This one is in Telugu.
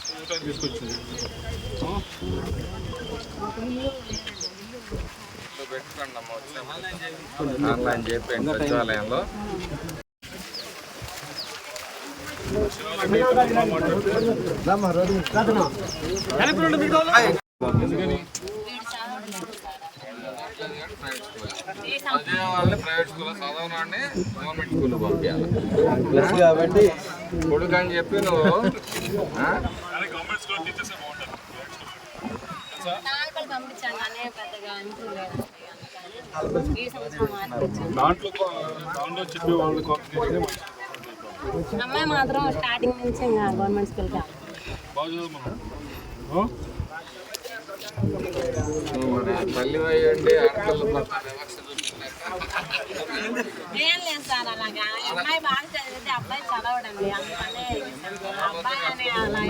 చూడటానికి తీసుకొచ్చింది పెట్టుకోండి అమ్మ ఆన్లైన్ చెప్పండి సచివాలయంలో అదే వాళ్ళని ప్రైవేట్ స్కూల్లో చదవనాన్ని గవర్నమెంట్ స్కూల్ పంపించాలి. ప్లస్ కాబట్టి కొడుకు అని చెప్పి నువ్వు దాంట్లో దాంట్లో చెప్పే అమ్మాయి మాత్రం స్టార్టింగ్ నుంచి ఇంకా గవర్నమెంట్ స్కూల్కి తల్లి అయ్యి ఉండి ఆడపిల్ల ఏం లేదు సార్ అలాగా. అమ్మాయి బాగా చదివితే అబ్బాయి చదవడండి. అందుకనే అబ్బాయి అని అలా